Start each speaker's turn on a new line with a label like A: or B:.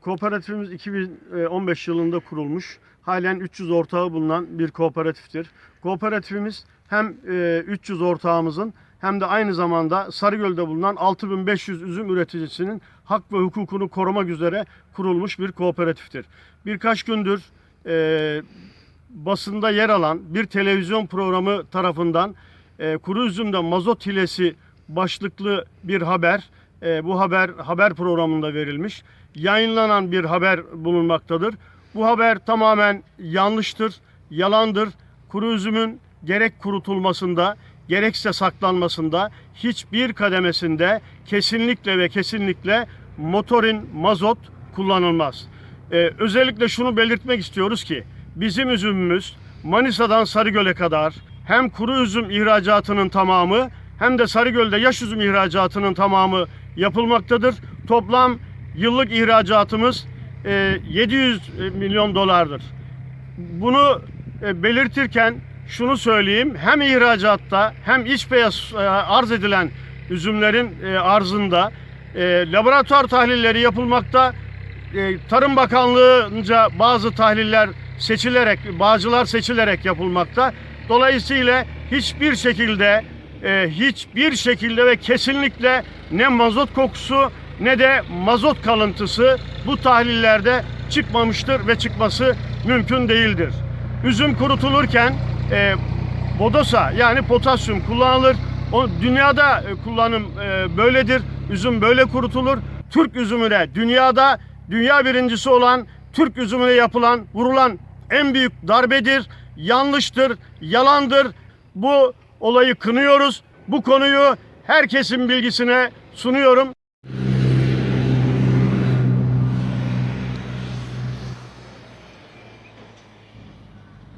A: Kooperatifimiz 2015 yılında kurulmuş. Halen 300 ortağı bulunan bir kooperatiftir. Kooperatifimiz hem e, 300 ortağımızın hem de aynı zamanda Sarıgöl'de bulunan 6500 üzüm üreticisinin hak ve hukukunu korumak üzere kurulmuş bir kooperatiftir. Birkaç gündür e, basında yer alan bir televizyon programı tarafından e, kuru üzümde mazot hilesi başlıklı bir haber e, bu haber haber programında verilmiş. Yayınlanan bir haber bulunmaktadır. Bu haber tamamen yanlıştır, yalandır. Kuru üzümün gerek kurutulmasında gerekse saklanmasında hiçbir kademesinde kesinlikle ve kesinlikle motorin mazot kullanılmaz. Ee, özellikle şunu belirtmek istiyoruz ki bizim üzümümüz Manisa'dan Sarıgöl'e kadar hem kuru üzüm ihracatının tamamı hem de Sarıgöl'de yaş üzüm ihracatının tamamı yapılmaktadır. Toplam yıllık ihracatımız e, 700 milyon dolardır. Bunu e, belirtirken şunu söyleyeyim. Hem ihracatta hem iç piyas e, arz edilen üzümlerin e, arzında e, laboratuvar tahlilleri yapılmakta. E, Tarım Bakanlığı'nca bazı tahliller seçilerek, bağcılar seçilerek yapılmakta. Dolayısıyla hiçbir şekilde e, hiçbir şekilde ve kesinlikle ne mazot kokusu ne de mazot kalıntısı bu tahlillerde çıkmamıştır ve çıkması mümkün değildir. Üzüm kurutulurken e, bodosa yani potasyum kullanılır. O dünyada e, kullanım e, böyledir. Üzüm böyle kurutulur. Türk üzümüne dünyada dünya birincisi olan Türk üzümüne yapılan vurulan en büyük darbedir. Yanlıştır, yalandır. Bu olayı kınıyoruz. Bu konuyu herkesin bilgisine sunuyorum.